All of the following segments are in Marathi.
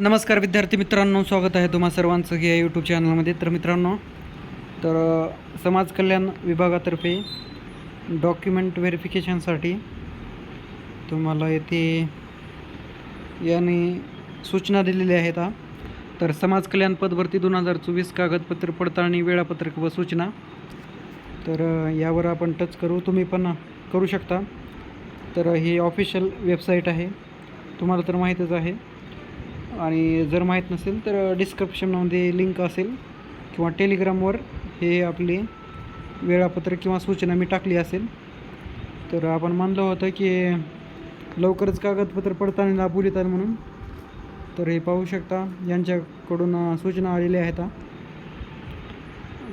नमस्कार विद्यार्थी मित्रांनो स्वागत आहे तुम्हा सर्वांचं या यूट्यूब चॅनलमध्ये तर मित्रांनो तर समाज कल्याण विभागातर्फे डॉक्युमेंट व्हेरिफिकेशनसाठी तुम्हाला येथे याने सूचना दिलेल्या आहेत तर समाज कल्याण पदभरती दोन हजार चोवीस कागदपत्र पडताळणी वेळापत्रक व सूचना. तर यावर आपण टच करू. तुम्ही पण करू शकता. तर ही ऑफिशियल वेबसाईट आहे. तुम्हाला तर माहीतच आहे. आणि जर माहीत नसेल तर डिस्क्रिप्शनमध्ये लिंक असेल किंवा टेलिग्रामवर हे आपले वेळापत्रक किंवा सूचना मी टाकली असेल. तर आपण मानलं होतं की लवकरच कागदपत्र पडताळणीला बोलित येतात म्हणून. तर हे पाहू शकता यांच्याकडून सूचना आलेल्या आहेत.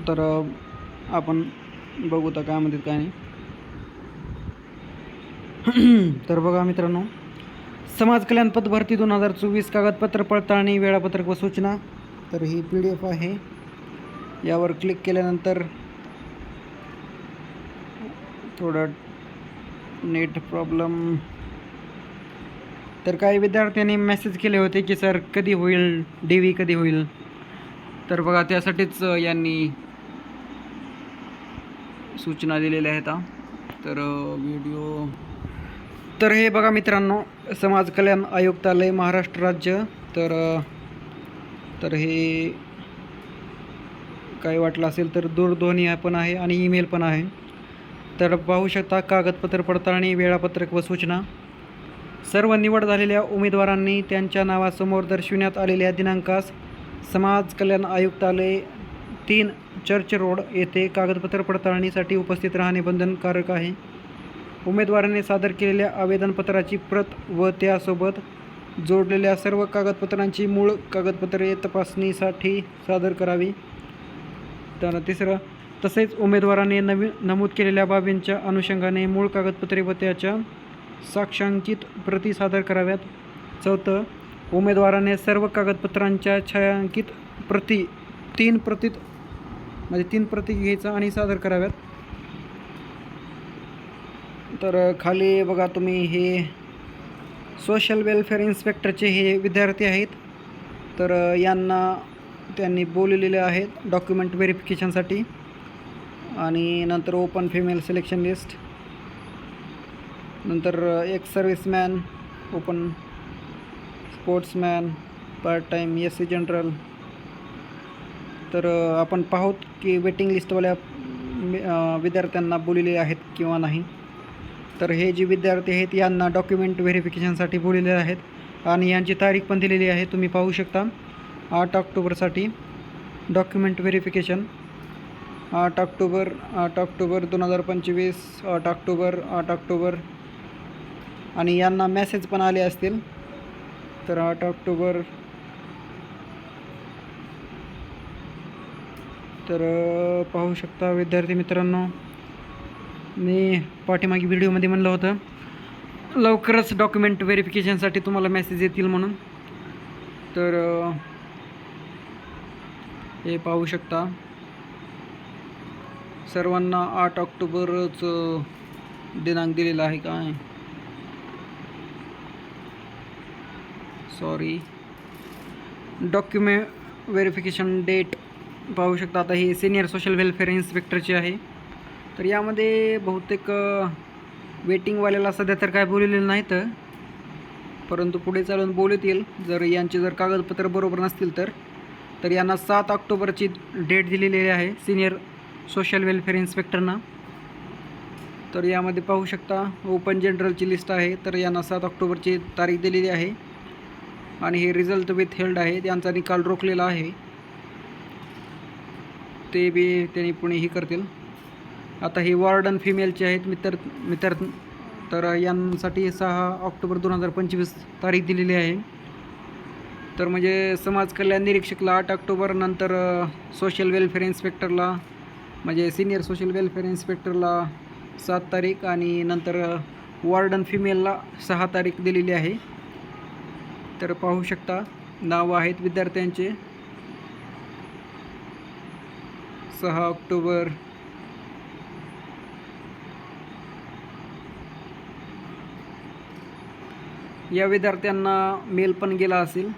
तर आपण बघू तर काय म्हणतात काय नाही. तर बघा मित्रांनो समाज कल्याणपद भरती दोन हजार चोवीस कागदपत्र पडताळणी वेळापत्रक व सूचना. तर ही पी डी एफ आहे. यावर क्लिक केल्यानंतर थोडं नेट प्रॉब्लेम तर काही विद्यार्थ्यांनी मेसेज केले होते की सर कधी होईल? डी व्ही कधी होईल? तर बघा त्यासाठीच यांनी सूचना दिलेल्या आहेत तर व्हिडिओ तर हे बघा मित्रांनो समाज कल्याण आयुक्तालय महाराष्ट्र राज्य. तर तर हे काय वाटलं असेल तर दूरध्वनी पण आहे आणि ईमेल पण आहे. तर पाहू शकता कागदपत्र पडताळणी वेळापत्रक व सूचना. सर्व निवड झालेल्या उमेदवारांनी त्यांच्या नावासमोर दर्शविण्यात आलेल्या दिनांकास समाज कल्याण आयुक्तालय तीन चर्च रोड येथे कागदपत्र पडताळणीसाठी उपस्थित राहणे बंधनकारक आहे. उमेदवाराने सादर केलेल्या आवेदनपत्राची प्रत व त्यासोबत जोडलेल्या सर्व कागदपत्रांची मूळ कागदपत्रे तपासणीसाठी सादर करावी. तर तिसरं तसेच उमेदवाराने नवी नमूद केलेल्या बाबींच्या अनुषंगाने मूळ कागदपत्रे व त्याच्या साक्षांकित प्रती सादर कराव्यात. चौथं उमेदवाराने सर्व कागदपत्रांच्या छायांकित प्रती तीन प्रतीत म्हणजे तीन प्रती घ्यायचा आणि सादर कराव्यात. तर खाली बघा तुम्ही हे सोशल वेलफेअर इन्स्पेक्टरचे हे विद्यार्थी आहेत. तर यांना त्यांनी बोललेले आहेत डॉक्युमेंट व्हेरिफिकेशनसाठी आणि नंतर ओपन फिमेल सिलेक्शन लिस्ट नंतर एक serviceman open sportsman part time S C general तर आपण पाहूत की वेटिंग लिस्टवाल्या विद्यार्थ्यांना बोललेले आहेत किंवा नाही. तर हे जे विद्यार्थी आहेत यांना डॉक्युमेंट व्हेरिफिकेशनसाठी बोललेले आहेत आणि यांची तारीख पण दिलेली आहे तुम्ही पाहू शकता. आठ ऑक्टोबरसाठी डॉक्युमेंट व्हेरिफिकेशन आठ ऑक्टोबर आठ ऑक्टोबर दोन हजार पंचवीस आठ ऑक्टोबर आठ ऑक्टोबर. आणि यांना मेसेज पण आले असतील. तर आठ ऑक्टोबर. तर पाहू शकता विद्यार्थी मित्रांनो. मी पाठीमागे व्हिडिओमध्ये म्हणलं होतं लवकरच डॉक्युमेंट व्हेरिफिकेशनसाठी तुम्हाला मेसेज येतील म्हणून. तर हे पाहू शकता. सर्वांना आठ ऑक्टोबरच दिनांक दिलेला आहे काय सॉरी डॉक्युमेंट व्हेरिफिकेशन डेट पाहू शकता. आता ही सिनियर सोशल वेलफेअर इन्स्पेक्टरची आहे. तर यामध्ये बहुतेक वेटिंगवाल्याला सध्या तर काय बोललेलं नाहीत परंतु पुढे चालून बोलत येईल. जर यांचे जर कागदपत्र बरोबर नसतील तर. तर यांना सात ऑक्टोबरची डेट दिलेली आहे सिनियर सोशल वेलफेअर इन्स्पेक्टरना. तर यामध्ये पाहू शकता ओपन जनरलची लिस्ट आहे तर यांना सात ऑक्टोबरची तारीख दिलेली आहे. आणि हे रिझल्ट विथ हेल्ड आहे त्यांचा निकाल रोखलेला आहे. ते बी त्यांनी पुणे ही करतील. आता हे वॉर्डन फिमेलचे आहेत मित्र मित्र तर यांसाठी सहा ऑक्टोबर दोन हजार पंचवीस तारीख दिलेली आहे. तर म्हणजे समाज कल्याण निरीक्षकला आठ ऑक्टोबर नंतर सोशल वेलफेअर इन्स्पेक्टरला म्हणजे सिनियर सोशल वेलफेअर इन्स्पेक्टरला सात तारीख आणि नंतर वॉर्डन फिमेलला सहा तारीख दिलेली आहे. तर पाहू शकता नावं आहेत विद्यार्थ्यांचे. सहा ऑक्टोबर या विद्यार्थ्यांना मेल पण गेला असेल.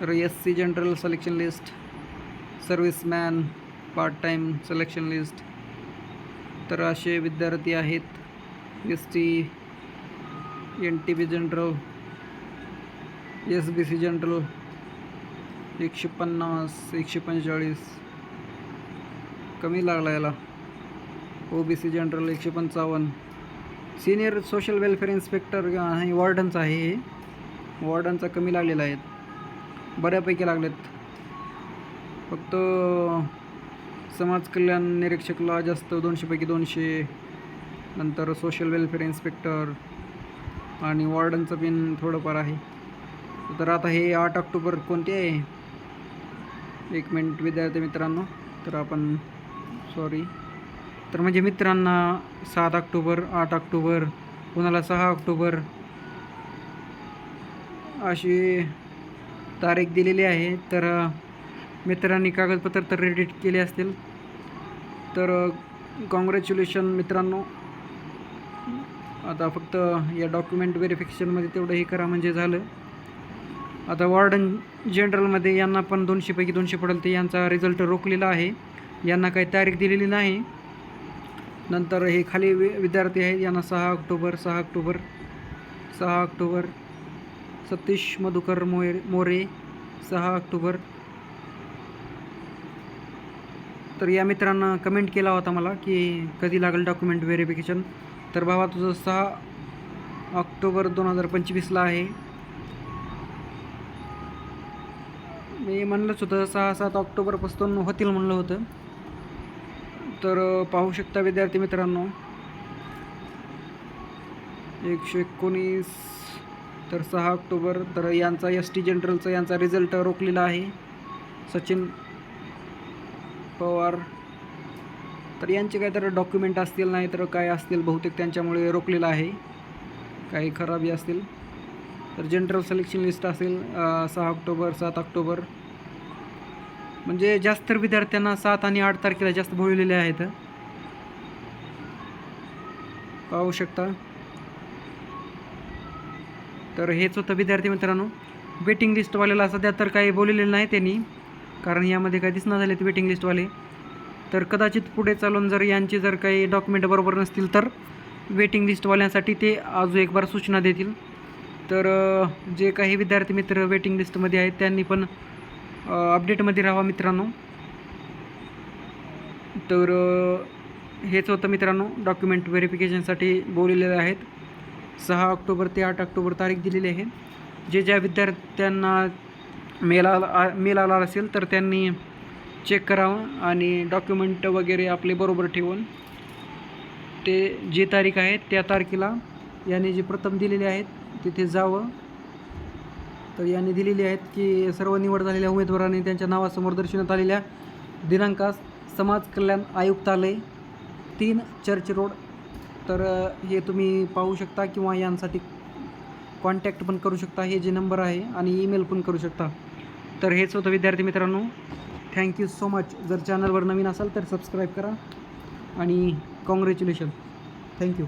तर S C general selection list serviceman part time selection list तर असे विद्यार्थी आहेत S T N T B general S B C general एकशे पन्नास एकशे पंचेचाळीस कमी लागला याला. ओ बी सी जनरल एकशे पंचावन्न. सिनियर सोशल वेलफेअर इन्स्पेक्टर आणि वॉर्डनचं आहे हे. वॉर्डनचा कमी लागलेला आहेत बऱ्यापैकी लागलेत. फक्त समाज कल्याण निरीक्षकला जास्त दोनशेपैकी दोनशे. नंतर सोशल वेलफेअर इन्स्पेक्टर आणि वॉर्डनचं पिन थोडंफार आहे. तर आता हे आठ ऑक्टोबर कोणते आहे? एक मिनिट विद्यार्थी मित्रांनो तर आपण सॉरी तर म्हणजे मित्रांना सात ऑक्टोबर आठ ऑक्टोबर कोणाला सहा ऑक्टोबर अशी तारीख दिलेली आहे. तर मित्रांनी कागदपत्र तर रेडिट केले असतील. तर कॉंग्रॅच्युलेशन मित्रांनो. आता फक्त या डॉक्युमेंट व्हेरिफिकेशनमध्ये तेवढं हे करा म्हणजे झालं. आता वॉर्डन जनरलमध्ये यांना पण दोनशेपैकी दोनशे पडेल ते यांचा रिझल्ट रोखलेला आहे. यांना काही तारीख दिलेली नाही. नंतर हे खाली वि विद्यार्थी आहेत. यांना सहा ऑक्टोबर सहा ऑक्टोबर सहा ऑक्टोबर सतीश मधुकर मोरे मोरे सहा ऑक्टोबर. तर या मित्रांना कमेंट केला होता मला की कधी लागेल डॉक्युमेंट व्हेरिफिकेशन तर बाबा तुझं सहा ऑक्टोबर दोन हजार पंचवीसला आहे. मी म्हणलंच होतं सहा सात ऑक्टोबरपासून होतील म्हणलं होतं. तर पाहू शकता विद्यार्थी मित्रांनो. एकशे एकोणीस तर सहा ऑक्टोबर तर यांचा एस टी जनरलचा यांचा रिझल्ट रोखलेला आहे. सचिन पवार. तर यांचे काय तर डॉक्युमेंट असतील नाही तर काय असतील बहुतेक त्यांच्यामुळे रोखलेलं आहे. काही खराबी असतील. तर जनरल सिलेक्शन लिस्ट असेल सहा ऑक्टोबर सात ऑक्टोबर. म्हणजे जास्त तर विद्यार्थ्यांना सात आणि आठ तारखेला जास्त भरलेले आहेत. पाहू शकता. तर हेच होतं विद्यार्थी मित्रांनो. वेटिंग लिस्टवाल्याला सध्या तर काही बोललेलं नाही त्यांनी कारण यामध्ये काही दिसणार झालेत वेटिंग लिस्टवाले तर कदाचित पुढे चालून जर यांचे जर काही डॉक्युमेंट बरोबर नसतील तर वेटिंग लिस्टवाल्यांसाठी ते अजून एक बार सूचना देतील. तर जे काही विद्यार्थी मित्र वेटिंग लिस्टमध्ये आहेत त्यांनी पण अपडेटमध्ये राहा मित्रांनो. तर हेच होतं मित्रांनो. डॉक्युमेंट व्हेरिफिकेशनसाठी बोललेले आहेत. सहा ऑक्टोबर ते आठ ऑक्टोबर तारीख दिलेली आहे. जे ज्या विद्यार्थ्यांना मेल आला मेल आला असेल तर त्यांनी चेक करावं आणि डॉक्युमेंट वगैरे आपले बरोबर ठेवून ते जी तारीख आहे त्या तारखेला यांनी जे प्रथम दिलेले आहेत तिथे जावं. तर यांनी दिलेली आहेत की सर्व निवड झालेल्या उमेदवारांनी त्यांच्या नावासमोर दर्शवण्यात आलेल्या दिनांकास समाज कल्याण आयुक्तालय तीन चर्च रोड. तर हे तुम्ही पाहू शकता किंवा यांसाठी कॉन्टॅक्ट पण करू शकता. हे जे नंबर आहे आणि ईमेल पण करू शकता. तर हेच होतं विद्यार्थी मित्रांनो. थँक्यू सो मच जर चॅनलवर नवीन असाल तर सबस्क्राईब करा आणि कॉंग्रॅच्युलेशन थँक्यू